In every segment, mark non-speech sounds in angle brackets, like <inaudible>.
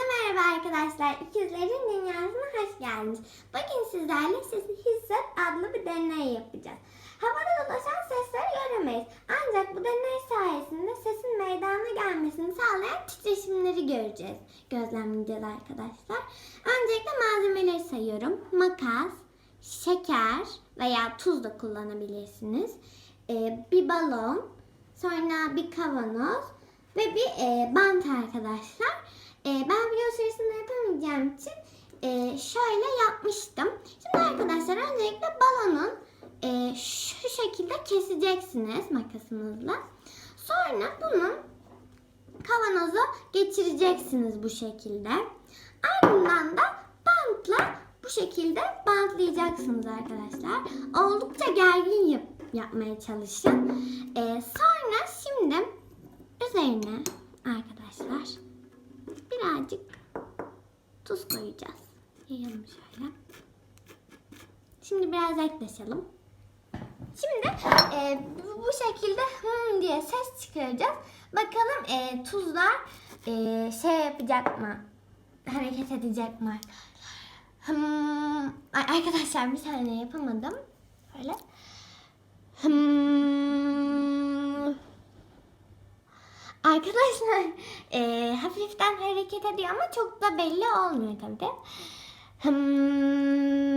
Herkese merhaba arkadaşlar. İkizlerin Dünyası'na hoş geldiniz. Bugün sizlerle Sesi Hisset adlı bir deney yapacağız. Havada dolaşan sesleri göremeyiz. Ancak bu deney sayesinde sesin meydana gelmesini sağlayan titreşimleri göreceğiz. Gözlemleyeceğiz arkadaşlar. Öncelikle malzemeleri sayıyorum. Makas, şeker veya tuz da kullanabilirsiniz. Ee, bir balon, sonra bir kavanoz ve bir e, bant arkadaşlar. E, ben video içerisinde yapamayacağım için e, şöyle yapmıştım. Şimdi arkadaşlar öncelikle balonun e, şu şekilde keseceksiniz makasınızla. Sonra bunu kavanoza geçireceksiniz bu şekilde. Ardından da bantla bu şekilde bantlayacaksınız arkadaşlar. Oldukça gergin yap- yapmaya çalışın. E, sonra şimdi üzerine arkadaşlar tuz koyacağız. Yayalım şöyle. Şimdi biraz yaklaşalım. Şimdi e, bu, şekilde hmm diye ses çıkaracağız. Bakalım e, tuzlar e, şey yapacak mı? Hareket edecek mi? Hmm, arkadaşlar bir saniye yapamadım. Böyle. Hmm. Arkadaşlar <laughs> e, hafiften hareket ediyor ama çok da belli olmuyor tabii de. Hmm.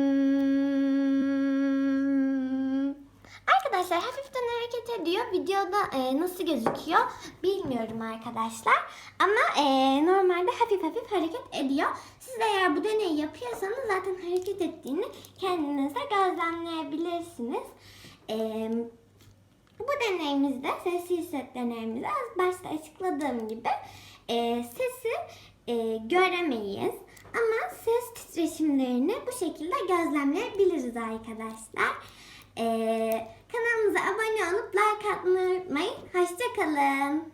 Arkadaşlar hafiften hareket ediyor. Videoda e, nasıl gözüküyor bilmiyorum arkadaşlar. Ama e, normalde hafif hafif hareket ediyor. Siz eğer bu deneyi yapıyorsanız zaten hareket ettiğini kendinize gözlemleyebilirsiniz. E, bu deneyimizde, sesi hisset deneyimizde az başta açıkladığım gibi e, sesi e, göremeyiz. Ama ses titreşimlerini bu şekilde gözlemleyebiliriz arkadaşlar. E, kanalımıza abone olup like atmayı unutmayın. Hoşçakalın.